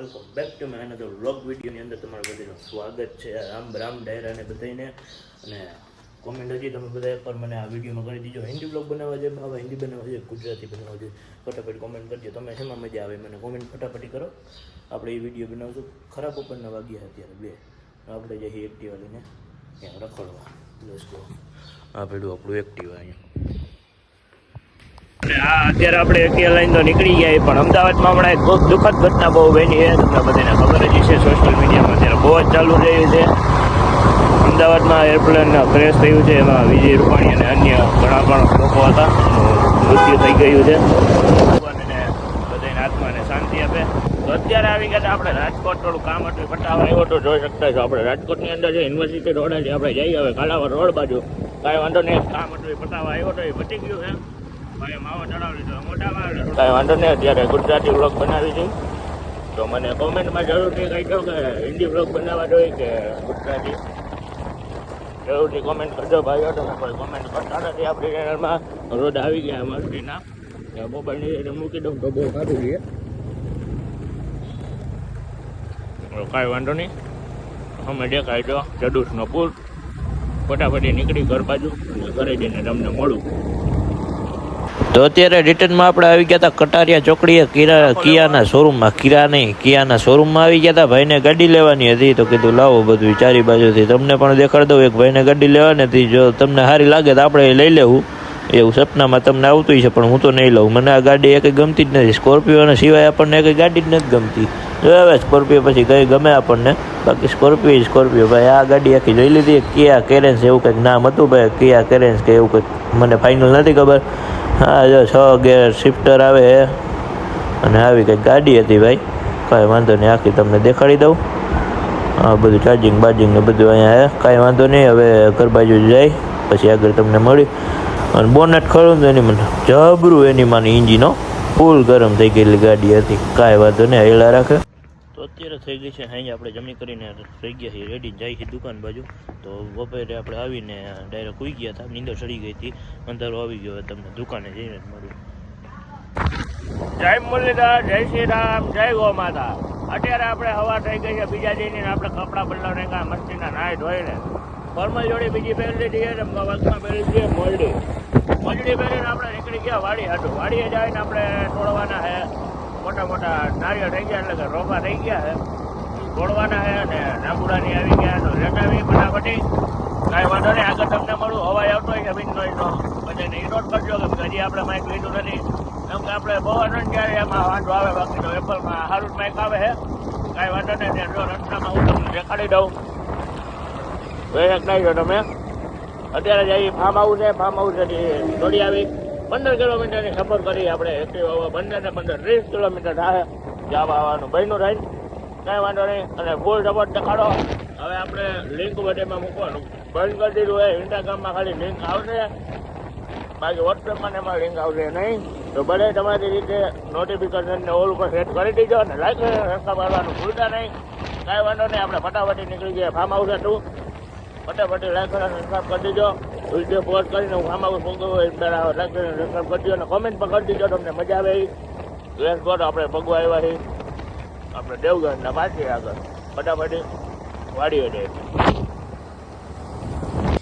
Welcome back to my another vlog વિડીયોની અંદર તમારું બધાનું સ્વાગત છે. રામ રામ ડાયરાને બધાને અને કોમેન્ટ હજી તમે બધા એકવાર મને આ વિડીયોમાં કરી દીજો. હિન્દી બ્લોગ બનાવવા છે બાબા હિન્દી બનાવવા છે ગુજરાતી બનાવવા છે ફટાફટ કોમેન્ટ કરજો. તમે શેમાં મજા આવે મને કોમેન્ટ ફટાફટી કરો. આપણે એ વીડિયો બનાવશું. ખરાબ ઉપરના વાગ્યા અત્યારે બે. આપણે જઈએ એક્ટિવા લઈને ત્યાં રખડવા. લેટ્સ ગો આ પેલું આપણું એક્ટિવા અહીંયા અત્યારે આપણે એક્ટિવા લાઈન તો નીકળી ગયા પણ અમદાવાદમાં હમણાં એક બહુ દુઃખદ ઘટના બહુ બની છે. તમને બધાને ખબર જ છે સોશિયલ મીડિયામાં અત્યારે બહુ જ ચાલુ રહ્યું છે. અમદાવાદમાં એરપ્લેન ક્રેશ થયું છે, એમાં વિજય રૂપાણી અને અન્ય ઘણા પણ લોકો હતા. મૃત્યુ થઈ ગયું છે. બધાને આત્માને શાંતિ આપે. અત્યારે આવી ગયા આપણે રાજકોટ થોડું કામ હતું ફટાફટ આવ્યો તો જોઈ શકતા છો આપણે રાજકોટની અંદર જે યુનિવર્સિટી રોડ છે, આપણે જઈએ હવે કાલાવર રોડ બાજુ. કાંઈ વાંધો નહીં, કામ હતું એ આવ્યો તો એ પતી ગયું છે. કાંઈ વાંધો નહીં, અત્યારે ગુજરાતી વ્લોગ બનાવી છું. તો મને કોમેન્ટમાં જરૂરથી કહી દો કે હિન્દી વ્લોગ બનાવવા જોઈએ કે ગુજરાતી. જરૂરથી કોમેન્ટ કરજો ભાઈઓ, તમે કોઈ કોમેન્ટ કરતા નથી આપણી ચેનલમાં રોજ આવી ગયા મસ્તીના મોબાઈલની રીતે મૂકી દઉં તો બહુ સારું છે કાંઈ વાંધો નહીં. અમે દેખાય તો જડુસનો પુલ. ફટાફટી નીકળી ઘર બાજુ ઘરે જઈને તમને મળું. તો અત્યારે રિટર્નમાં આપણે આવી ગયા હતા કટારિયા ચોકડીએ કિરા કિયાના શોરૂમમાં કિરા નહીં કિયાના શોરૂમમાં આવી ગયા હતા. ભાઈને ગાડી લેવાની હતી તો કીધું લાવો બધું ચારી બાજુથી. તમને પણ દેખાડ દઉં એક ભાઈને ગાડી લેવાની હતી. જો તમને સારી લાગે તો આપણે લઈ લેવું. એવું સપનામાં તમને આવતું છે પણ હું તો નહીં લઉં. મને આ ગાડી એક ગમતી જ નથી. સ્કોર્પિયોના સિવાય આપણને એક ગાડી જ નથી ગમતી. જો હવે સ્કોર્પિયો પછી કઈ ગમે આપણને. બાકી સ્કોર્પિયો સ્કોર્પિયો. ભાઈ આ ગાડી આખી જોઈ લીધી. કિયા કેરેન્સ એવું કંઈક નામ હતું ભાઈ. કિયા કેરેન્સ કે એવું કંઈક. મને ફાઇનલ નથી ખબર. હા, જો છ ગેર શિફ્ટર આવે છે અને આવી કંઈક ગાડી હતી ભાઈ. કાંઈ વાંધો નહીં, આખી તમને દેખાડી દઉં. હા બધું ચાર્જિંગ બાર્જિંગ ને બધું અહીંયા છે કાંઈ વાંધો નહીં, હવે ઘર બાજુ જાય. પછી આગળ તમને મળી અને બોનેટ ખરું તો એની મને જબરું એની માની ઇન્જિનો ફૂલ ગરમ થઈ ગયેલી ગાડી હતી. કાંઈ વાંધો નહીં, હેલા રાખે. તો અત્યારે થઈ ગઈ છે અહીં આપણે જમી કરીને થઈ ગયા છીએ રેડી જાય છે દુકાન બાજુ. તો બપોરે આપણે આવીને ડાયરેક્ટ ઉઈ ગયા હતા, નીંદર ચડી ગઈ હતી, અંધારો આવી ગયો તમને દુકાને જઈને મળ્યું જય મુરલીધર, જય શ્રી રામ જય ગો માતા. અત્યારે આપણે હવા થઈ ગઈ છે, બીજા જઈને આપણે કપડાં બદલાવને કાં મસ્તીના નાય ધોઈને ફોર્મલ જોડી બીજી પહેરી લીધી છે ને પહેરી છે મોલડી મોલડી પહેરીને આપણે નીકળી ગયા વાડી હાટું. વાડીએ જઈને આપણે તોડવાના છે મોટા મોટા નારિયેળ થઈ ગયા એટલે કે રોપા થઈ ગયા છે. તોડવાના છે અને નાગુડાની આવી ગયા તો લેટાવી ફટાફટી. કાંઈ વાંધો નહીં, આગળ તમને મળું. હવાઈ આવતો હોય છે બિન નોઈનો બધાને નોટ કરજો કે હજી આપણે માઇક લીધું નથી. કેમ કે આપણે બહુ આનંદ ત્યારે એમાં વાંધો આવે, બાકી તો એપલમાં સારું માઇક આવે છે. કાંઈ વાંધો નહીં, ત્યાં જો રસ્તામાં હું તમને દેખાડી દઉં. વેક નાખજો તમે? અત્યારે જઈ ફાર્મ હાઉસ છે, ફાર્મ હાઉસ દોડી આવી. પંદર કિલોમીટરની સફર કરી આપણે એક્ટિવા પંદર ને પંદર ત્રીસ કિલોમીટર થાય. જવા આવવાનું બહેનું રહીને કાંઈ વાંધો નહીં. અને ફૂલ સપોર્ટ દેખાડો હવે આપણે લિંક બધામાં મૂકવાનું. બંધ કરી દીધું હોય ઇન્સ્ટાગ્રામમાં ખાલી લિંક આવશે. બાકી વોટ્સએપમાં એમાં લિંક આવશે નહીં. તો ભલે તમારી રીતે નોટિફિકેશનને ઓલ ઉપર સેટ કરી દીધો અને લાઈક રસ્તા મારવાનું ભૂલતા નહીં. કાંઈ વાંધો નહીં, આપણે ફટાફટી નીકળી ગયા ફાર્મ હાઉસ હતું ફટાફટી લાઈક સબસ્ક્રાઈબ કરી દીધો વીડિયો પોસ્ટ કરીને હું હોય પહેલાં લાઈક કરીને સબસ્ક્રાઈબ કરજો અને કોમેન્ટ પણ કરી દીધો તમને મજા આવે ડ્રેસ કોડ આપણે ભગવા આવ્યા છે આપણે દેવગઢના પાછી આગળ. ફટાફટી વાડીએ જાય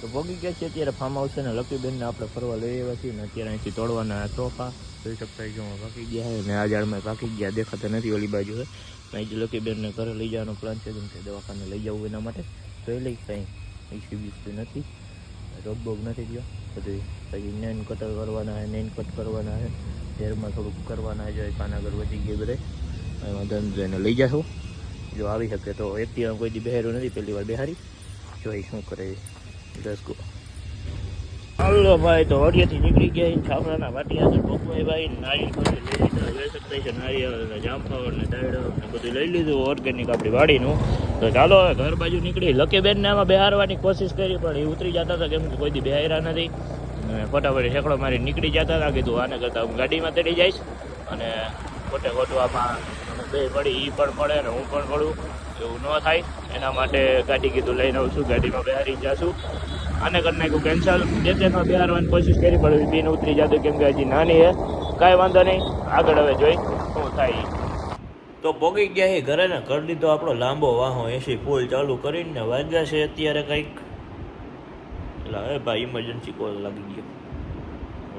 તો ભોગી ગયા છે અત્યારે ફાર્મ હાઉસ છે ને લકીબેનને આપણે ફરવા લઈ આવ્યા છીએ ને અત્યારે અહીંથી તોડવાના સોફા. જોઈ શકતા જો પાકી ગયા છે ને આ ઝાડમાં પાકી ગયા, દેખાતા નથી ઓલી બાજુ છે અહીંથી લકીબેનને ઘરે લઈ જવાનો પ્લાન છે જેમ કે દવાખાને લઈ જવું એના માટે. તો એ લઈ કંઈ ઇસ્યુ બીસ્યુ નથી. રોગ બોગ નથી ગયો બધું પછી નેન કટર કરવાના છે નેન કટ કરવાના છે ઝેરમાં થોડુંક કરવાના છે આગળ વધી ગયા બધે. એમાં ધંધો એને લઈ જાશું. જો આવી શકે તો એકટીવા કોઈ દી બહેરો નથી પહેલી વાર બિહારી. જોઈ શું કરે દસ ગો હાલો ભાઈ, તો ઓડિયાથી નીકળી ગયા છાપરાના વાટી આગળ. પકવાઈ ભાઈ નારિયેળ લઈ લીધા લઈ થઈ છે, નારિયેળ ને જામફળ ને દાડો બધું લઈ લીધું. ઓર્ગેનિક આપણી વાડીનું. તો ચાલો ઘર બાજુ નીકળી. લકીબેનને આમાં બેહારવાની કોશિશ કરી, પણ એ ઉતરી જતા હતા કેમ કે કોઈ દી બેહાર્યા નથી. ફટાફટ ઠેકડો મારી નીકળી જતા હતા, કીધું આને કરતાં હું ગાડીમાં ચડી જઈશ. અને ખોટે ખોટું બે પડી એ પણ પડે અને હું પણ પડું. એવું ન થાય. એના માટે ગાડી કીધું, લઈને આવું છું, ગાડીમાં બેહારી જશું. આને કરી નાખ્યું કેન્સલ બે તેમાં બેહારવાની કોશિશ કરી, પણ બેન ઉતરી જતું કેમ કે હજી નાની હે. કાંઈ વાંધો નહીં. આગળ હવે જોઈ શું થાય. તો પોગી ગયા એ ઘરે ને કરી દીધો આપણો લાંબો વાહો. એસી ફૂલ ચાલુ કરીને વાગ્યા છે અત્યારે કંઈક. એટલે હવે ભાઈ ઇમરજન્સી કોલ લાગી ગયો.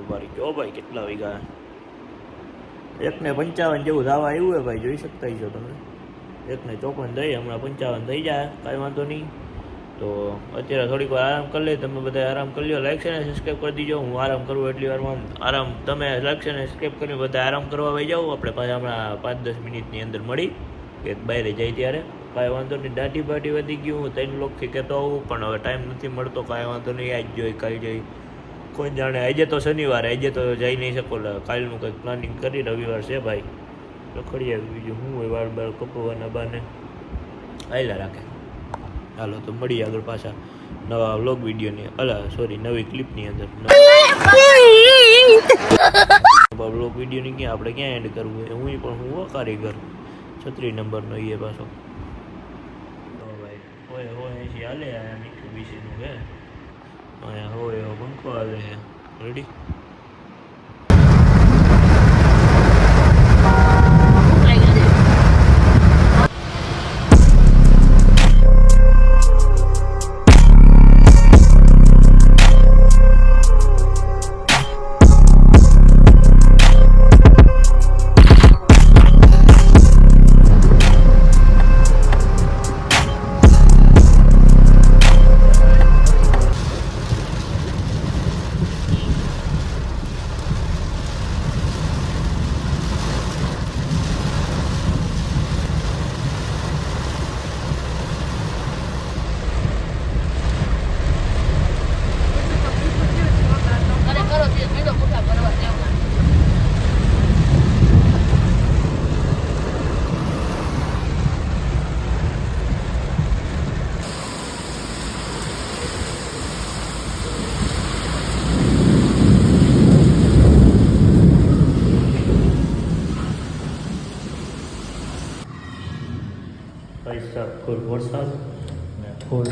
ઉભારી કહો ભાઈ, કેટલા વાગ્યા? એકને પંચાવન જેવું ધાવા આવ્યું હોય ભાઈ, જોઈ શકતા છો તમે. એકને ચોપન થઈ, હમણાં પંચાવન થઈ જાય, કાંઈ વાંધો નહીં. તો અત્યારે થોડીક વાર આરામ કરી લે, તમે બધા આરામ કરી લો લાઈક છે ને સબસ્ક્રાઈબ કરી દીજો. હું આરામ કરું એટલી વારમાં આરામ. તમે લાઈક છે ને સબસ્ક્રાઈબ કરીને બધા આરામ કરવા વહી જાઓ. આપણે પાછા હમણાં પાંચ દસ મિનિટની અંદર મળી કે બહાર જાય ત્યારે. કાંઈ વાંધો નહીં. દાઢી બાઢી વધી ગયું. હું ત્રણ લોકથી કહેતો આવું, પણ હવે ટાઈમ નથી મળતો. કાંઈ વાંધો નહીં. આજ જોઈ, કાલ જોઈ. કોઈ જાણે આજે તો શનિવાર, આજે તો જઈ નહીં શકો. કાલનું કંઈક પ્લાનિંગ કરી, રવિવાર છે ભાઈ. રખડી આવી બીજું. શું હોય વાળ બાળ કપવાના બાને. આયલા રાખે. હાલો તો મળીએ આગળ પાછા નવા વ્લોગ વિડીયોની. અલા સોરી નવી ક્લિપની અંદર. વ્લોગ વિડીયોની ક્યાં? આપણે ક્યાં એન્ડ કરવું એ હું પણ હું હો કારીગર? છત્રી નંબરનો એ પાછો. હોય હોય એસી હાલે નીકળું બીસીનું અહીંયા હોય એવો પંખો હાલે રેડી પૈસા ફૂલ વરસાદ ને ફૂલ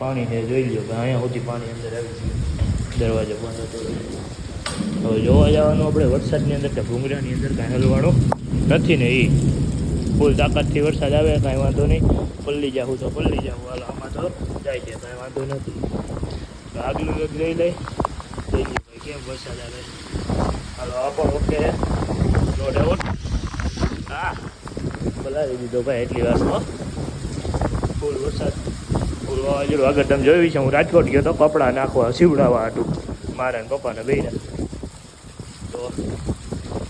પાણી છે જોઈ લો કે અહીંયા સુધી પાણી અંદર આવી ગયું. દરવાજો બંધ હતો. હવે જોવા જવાનું આપણે વરસાદની અંદર કે ભૂંગરાની અંદર કાંઈ હલવાડો નથી ને એ ફૂલ તાકાતથી વરસાદ આવે કાંઈ વાંધો નહીં. પલ્લી જાવું તો પલ્લી જાવું હાલ, આમાં તો જાય છે, કાંઈ વાંધો નથી. આગલું એક જોઈ લઈ. જઈ ભાઈ, કેમ વરસાદ આવે? હાલો, આ પણ ઓકે રોડ ડાઉટ હા. બોલાવી દીધો ભાઈ એટલી વારમાં ફૂલ વરસાદ, ફૂલ આગળ તમે જોયું છે, હું રાજકોટ ગયો તો કપડાં નાખવા, સીવડાવવા હતું. મારા પપ્પાને બે તો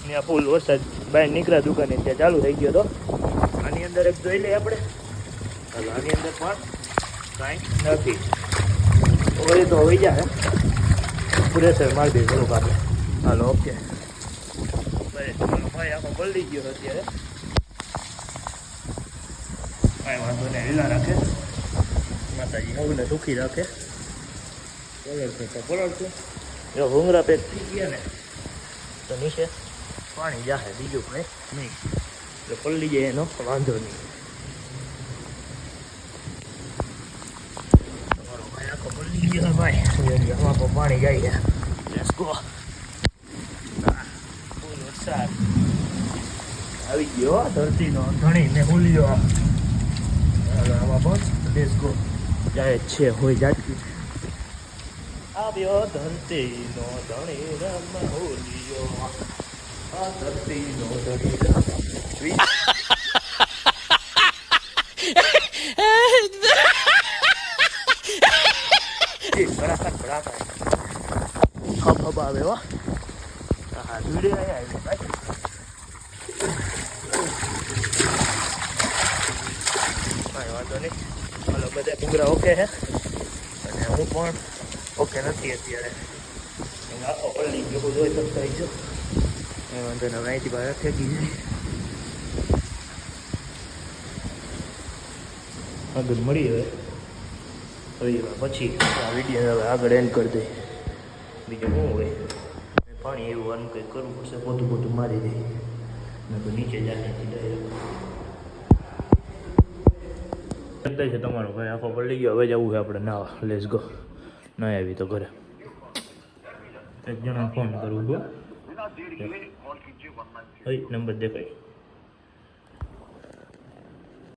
ત્યાં ફૂલ વરસાદ, બહાર નીકળ્યા દુકાને ત્યાં ચાલુ થઈ ગયો તો. આની અંદર એક જોઈ લઈએ આપણે. હાલો, આની અંદર પણ કાંઈ નથી. હવે તો હોઈ જાય પ્રેશર મારી દે થોડુંક આપણે હાલો, ઓકે. ભાઈ આખો બદલી ગયો અત્યારે. કાંઈ વાંધો નહીં લીલા રાખે માતાજી હવને સુખી રાખે પલળશે તો પલળશે જો ભૂંગરા પેક થઈ ગયા ને તો નીચે પાણી જાહે બીજું કંઈ નહીં એટલે પલળી જાય એનો વાંધો નહીં તમારો ભાઈ આખો પલળી ગયો ભાઈ જોઈએ આમાં પાણી જાય છે લેટ્સ ગો ફૂલ વરસાદ આવી ગયો ધરતીનો ધણી ને ભૂલ્યો હાલો let's go. જાય છે હોય જાતકી આવ્યો ધરતીનો ધણી રમ હોલિયો. આ ધરતીનો ધણી રમ. ભડાકા ભડાકા હબ હબ આવે હો. હા ધૂળે આવી ભાઈ કાંઈ વાંધો નહીં. બધા ડુંગરા ઓકે છે અને હું પણ ઓકે નથી અત્યારે. આખો પલ્લી જોઈ શકતા છો એ વાંધો નહીં અહીંથી બહાર ફેંકી જાય આગળ મળી હવે. પછી આ વીડિયો હવે આગળ એન્ડ કરી દે. બીજું શું હોય? પાણી એવું આનું કંઈક કરવું પડશે, પોતું પોતું મારી દે. નહીં તો નીચે જાય જતા છે તમારો ભાઈ. આખો પડી ગયો. હવે જવું છે આપણે. ના લેસ ગો ન આવી તો ઘરે. એક જણા ફોન કરું ગો નંબર દેખાય.